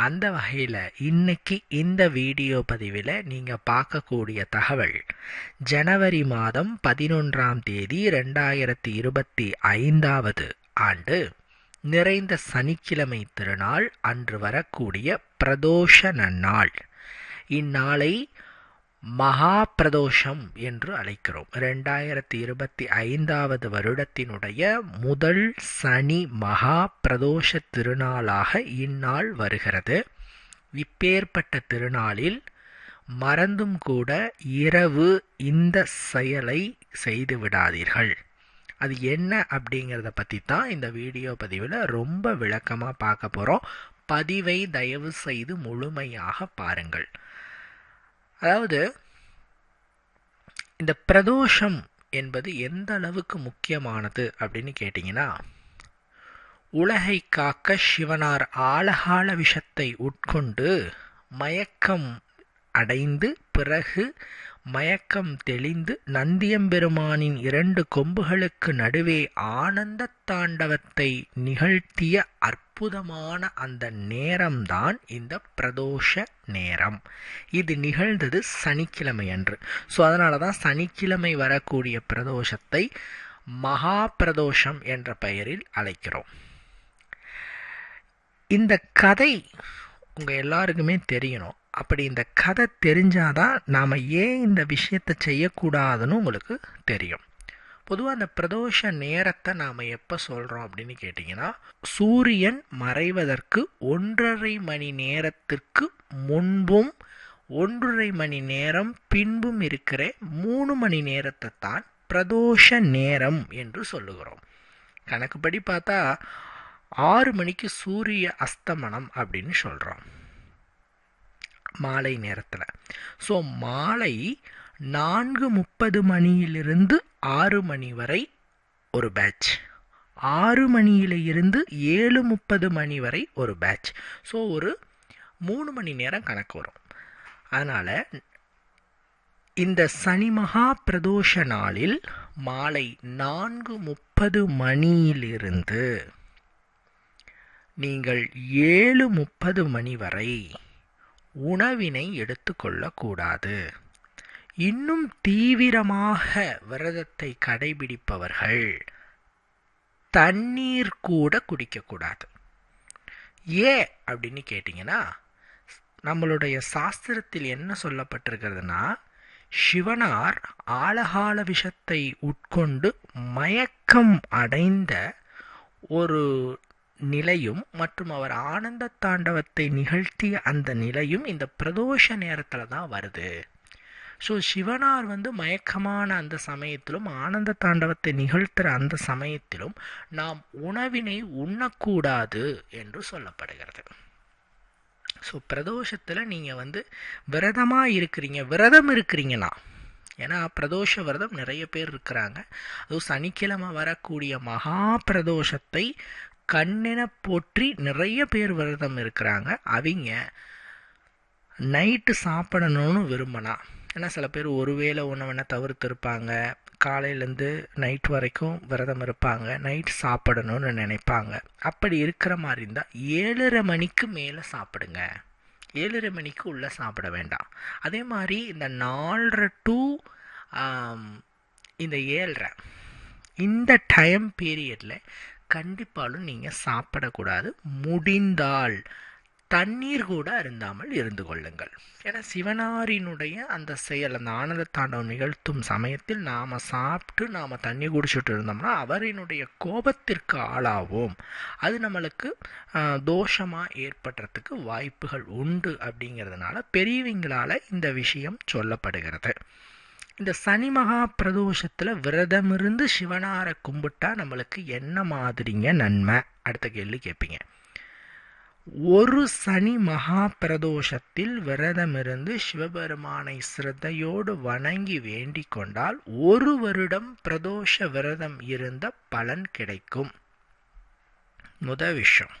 அந்த வகையில் இன்னைக்கு இந்த வீடியோ பதிவில் நீங்கள் பார்க்கக்கூடிய தகவல் ஜனவரி மாதம் பதினொன்றாம் தேதி ரெண்டாயிரத்தி இருபத்தி ஐந்தாவது ஆண்டு நிறைந்த சனிக்கிழமை திருநாள் அன்று வரக்கூடிய பிரதோஷ நன்னாள் இந்நாளை மகா பிரதோஷம் என்று அழைக்கிறோம். ரெண்டாயிரத்தி இருபத்தி ஐந்தாவது வருடத்தினுடைய முதல் சனி மகா பிரதோஷ திருநாளாக இந்நாள் வருகிறது. இப்பேற்பட்ட திருநாளில் மறந்தும் கூட இரவு இந்த செயலை செய்து விடாதீர்கள். அது என்ன அப்படிங்கிறத பற்றி தான் இந்த வீடியோ பதிவில் ரொம்ப விளக்கமாக பார்க்க போகிறோம் பதிவை தயவு செய்து முழுமையாக பாருங்கள். அதாவது இந்த பிரதோஷம் என்பது எந்த அளவுக்கு முக்கியமானது அப்படின்னு கேட்டிங்கன்னா உலகை காக்க சிவனார் ஆழகால விஷத்தை உட்கொண்டு மயக்கம் அடைந்து பிறகு மயக்கம் தெளிந்து நந்தியம்பெருமானின் இரண்டு கொம்புகளுக்கு நடுவே ஆனந்த தாண்டவத்தை நிகழ்த்திய அற்புதமான அந்த நேரம்தான் இந்த பிரதோஷ நேரம். இது நிகழ்ந்தது சனிக்கிழமை அன்று ஸோ அதனால தான் சனிக்கிழமை வரக்கூடிய பிரதோஷத்தை மகா பிரதோஷம் என்ற பெயரில் அழைக்கிறோம். இந்த கதை உங்கள் எல்லாருக்குமே தெரியணும். அப்படி இந்த கதை தெரிஞ்சாதான் நாம் ஏன் இந்த விஷயத்தை செய்யக்கூடாதுன்னு உங்களுக்கு தெரியும். பொதுவாக அந்த பிரதோஷ நேரத்தை நாம் எப்போ சொல்கிறோம் அப்படின்னு கேட்டிங்கன்னா சூரியன் மறைவதற்கு ஒன்றரை மணி நேரத்திற்கு முன்பும் ஒன்றரை மணி நேரம் பின்பும் இருக்கிற மூணு மணி நேரத்தை தான் பிரதோஷ நேரம் என்று சொல்லுகிறோம். கணக்குப்படி பார்த்தா ஆறு மணிக்கு சூரிய அஸ்தமனம் அப்படின்னு சொல்கிறோம் மாலை நேரத்தில். ஸோ மாலை நான்கு முப்பது மணியிலிருந்து ஆறு மணி வரை ஒரு பேட்ச் ஆறு மணியில இருந்து ஏழு முப்பது மணி வரை ஒரு பேட்ச் ஸோ ஒரு மூணு மணி நேரம் கணக்கு வரும். அதனால் இந்த சனி மகா பிரதோஷ நாளில் மாலை நான்கு முப்பது மணியிலிருந்து நீங்கள் ஏழு முப்பது மணி வரை உணவினை எடுத்துக்கொள்ளக்கூடாது. இன்னும் தீவிரமாக விரதத்தை கடைபிடிப்பவர்கள் தண்ணீர் கூட குடிக்கக்கூடாது. ஏன் அப்படின்னு கேட்டிங்கன்னா நம்மளுடைய சாஸ்திரத்தில் என்ன சொல்லப்பட்டிருக்கிறதுனா சிவனார் ஆழகால விஷத்தை உட்கொண்டு மயக்கம் அடைந்த ஒரு நிலையும் மற்றும் அவர் ஆனந்த தாண்டவத்தை நிகழ்த்திய அந்த நிலையும் இந்த பிரதோஷ நேரத்தில் தான் வருது. ஸோ சிவனார் வந்து மயக்கமான அந்த சமயத்திலும் ஆனந்த தாண்டவத்தை நிகழ்த்துகிற அந்த சமயத்திலும் நாம் உணவினை உண்ணக்கூடாது என்று சொல்லப்படுகிறது. ஸோ பிரதோஷத்தில் நீங்கள் வந்து விரதமாக இருக்கிறீங்க விரதம் இருக்கிறீங்கன்னா ஏன்னா பிரதோஷ விரதம் நிறைய பேர் இருக்கிறாங்க. அதுவும் சனிக்கிழமை வரக்கூடிய மகா பிரதோஷத்தை கண்ணென போற்றி நிறைய பேர் விரதம் இருக்கிறாங்க. அவங்க நைட்டு சாப்பிடணும்னு விரும்பினா. ஏன்னா சில பேர் ஒருவேளை உணவனை தவிர்த்து இருப்பாங்க காலையிலேருந்து நைட் வரைக்கும் விரதம் இருப்பாங்க. நைட் சாப்பிடணும்னு நினைப்பாங்க. அப்படி இருக்கிற மாதிரி இருந்தால் ஏழரை மணிக்கு மேலே சாப்பிடுங்க. ஏழரை மணிக்கு உள்ளே சாப்பிட வேண்டாம். அதே மாதிரி இந்த நாலரை டு இந்த ஏழரை இந்த டைம் பீரியடில் கண்டிப்பாலும் நீங்கள் சாப்பிடக்கூடாது. முடிந்தால் தண்ணீர் கூட அருந்தாமல் இருந்து கொள்ளுங்கள். ஏன்னா சிவனாரினுடைய அந்த செயல் அந்த ஆனந்த தாண்டவம் நிகழ்த்தும் சமயத்தில் நாம் சாப்பிட்டு நாம் தண்ணி குடிச்சிட்டு இருந்தோம்னா அவரினுடைய கோபத்திற்கு ஆளாவோம். அது நம்மளுக்கு தோஷமாக ஏற்படுறதுக்கு வாய்ப்புகள் உண்டு அப்படிங்கிறதுனால பெரியவங்களால் இந்த விஷயம் சொல்லப்படுகிறது. இந்த சனி மகா பிரதோஷத்தில் விரதம் இருந்து சிவனாரை கும்பிட்டா நம்மளுக்கு என்ன மாதிரிங்க நன்மை? அடுத்த கேள்வி கேட்பீங்க. ஒரு சனி மகா பிரதோஷத்தில் விரதமிருந்து சிவபெருமானை சிரத்தையோடு வணங்கி வேண்டிக் கொண்டால் ஒரு வருடம் பிரதோஷ விரதம் இருந்த பலன் கிடைக்கும். முத விஷயம்.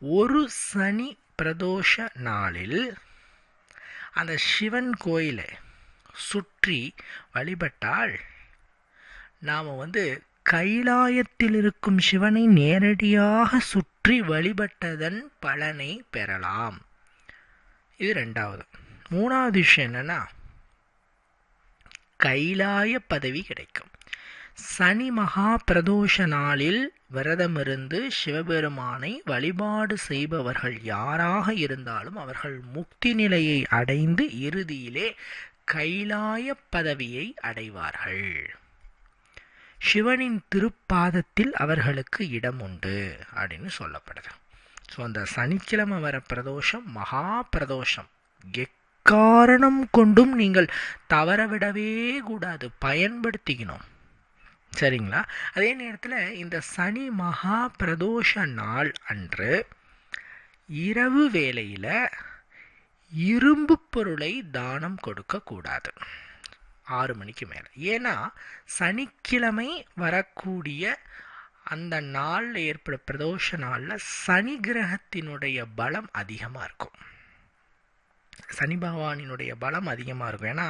ஒரு சனி பிரதோஷ நாளில் அந்த சிவன் கோயிலை சுற்றி வழிபட்டால் நாம் வந்து கைலாயத்தில் இருக்கும் சிவனை நேரடியாக சுற்றி வழிபட்டதன் பலனை பெறலாம். இது ரெண்டாவது மூணாவது விஷயம் என்னன்னா கைலாய பதவி கிடைக்கும். சனி மகா பிரதோஷ நாளில் விரதமிருந்து சிவபெருமானை வழிபாடு செய்பவர்கள் யாராக இருந்தாலும் அவர்கள் முக்தி நிலையை அடைந்து இறுதியிலே கைலாய பதவியை அடைவார்கள். சிவனின் திருப்பாதத்தில் அவர்களுக்கு இடம் உண்டு அப்படின்னு சொல்லப்படுது. ஸோ அந்த சனிக்கிழமை வர பிரதோஷம் மகா பிரதோஷம். எக்காரணம் கொண்டும் நீங்கள் தவறவிடவே கூடாது பயன்படுத்திக்கணும். சரிங்களா? அதே நேரத்தில் இந்த சனி மகா பிரதோஷ நாள் அன்று இரவு வேளையில் இரும்பு பொருளை தானம் கொடுக்கக்கூடாது. ஆறு மணிக்கு மேலே. ஏன்னா சனிக்கிழமை வரக்கூடிய அந்த நாளில் ஏற்படும் பிரதோஷ நாளில் சனி கிரகத்தினுடைய பலம் அதிகமாக இருக்கும். சனி பகவானினுடைய பலம் அதிகமாக இருக்கும். ஏன்னா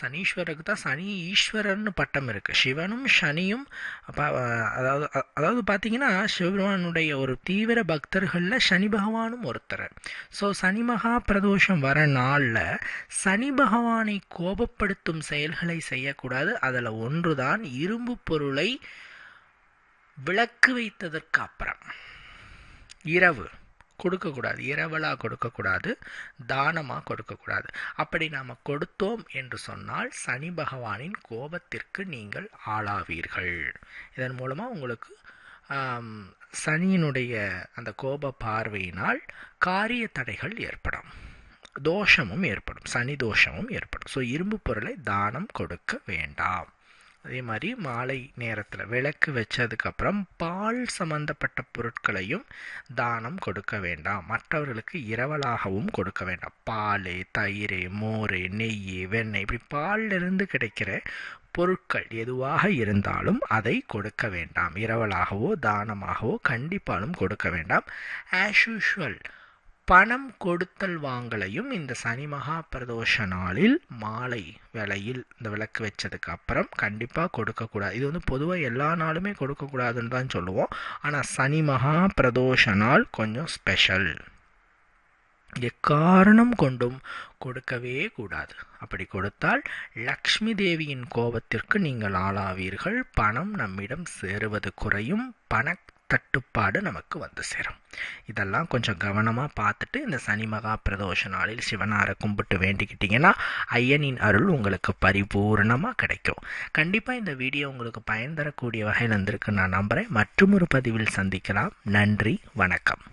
சனீஸ்வரருக்கு தான் சனி ஈஸ்வரர்னு பட்டம் இருக்குது சிவனும் சனியும் அதாவது அதாவது பார்த்தீங்கன்னா சிவபெருமானுடைய ஒரு தீவிர பக்தர்களில் சனி பகவானும் ஒருத்தர். ஸோ சனி மகா பிரதோஷம் வர நாளில் சனி பகவானை கோபப்படுத்தும் செயல்களை செய்யக்கூடாது. அதில் ஒன்று தான் இரும்பு பொருளை விளக்கு வைத்ததற்கு அப்புறம். இரவு. கொடுக்கக்கூடாது. இரவலாக கொடுக்கக்கூடாது. தானமாக கொடுக்கக்கூடாது. அப்படி நாம் கொடுத்தோம் என்று சொன்னால் சனி பகவானின் கோபத்திற்கு நீங்கள் ஆளாவீர்கள். இதன் மூலமாக உங்களுக்கு சனியினுடைய அந்த கோப பார்வையினால் காரிய தடைகள் ஏற்படும். தோஷமும் ஏற்படும். சனி தோஷமும் ஏற்படும். ஸோ இரும்பு பொருளை தானம் கொடுக்க வேண்டாம். அதே மாதிரி மாலை நேரத்தில் விளக்கு வச்சதுக்கப்புறம் பால் சம்பந்தப்பட்ட பொருட்களையும் தானம் கொடுக்க வேண்டாம். மற்றவர்களுக்கு இரவலாகவும் கொடுக்க வேண்டாம். பால் தயிர் மோர் நெய் வெண்ணெய் இப்படி பாலிலிருந்து கிடைக்கிற பொருட்கள் எதுவாக இருந்தாலும் அதை கொடுக்க வேண்டாம். இரவலாகவோ தானமாகவோ கண்டிப்பாலும் கொடுக்க வேண்டாம். ஆஸ் யூஷுவல் பணம் கொடுத்தல் வாங்கலையும் இந்த சனி மகா பிரதோஷ நாளில் மாலை விலையில் இந்த விளக்கு வச்சதுக்கு அப்புறம் கண்டிப்பாக கொடுக்கக்கூடாது இது வந்து பொதுவாக எல்லா நாளுமே கொடுக்கக்கூடாதுன்னு தான் சொல்லுவோம். ஆனால் சனி மகா பிரதோஷ நாள் கொஞ்சம் ஸ்பெஷல் எக்காரணம் கொண்டும் கொடுக்கவே கூடாது. அப்படி கொடுத்தால் லக்ஷ்மி தேவியின் கோபத்திற்கு நீங்கள் ஆளாவீர்கள். பணம் நம்மிடம் சேருவது குறையும். பண தட்டுப்பாடு நமக்கு வந்து சேரும். இதெல்லாம் கொஞ்சம் கவனமாக பார்த்துட்டு இந்த சனி மகா பிரதோஷ நாளில் சிவனாரை கும்பிட்டு வேண்டிக்கிட்டிங்கன்னா ஐயனின் அருள் உங்களுக்கு பரிபூர்ணமாக கிடைக்கும். கண்டிப்பாக இந்த வீடியோ உங்களுக்கு பயன் தரக்கூடிய வகையில் இருந்திருக்கு நான் நம்புகிறேன் மற்றும் ஒரு பதிவில் சந்திக்கலாம். நன்றி வணக்கம்.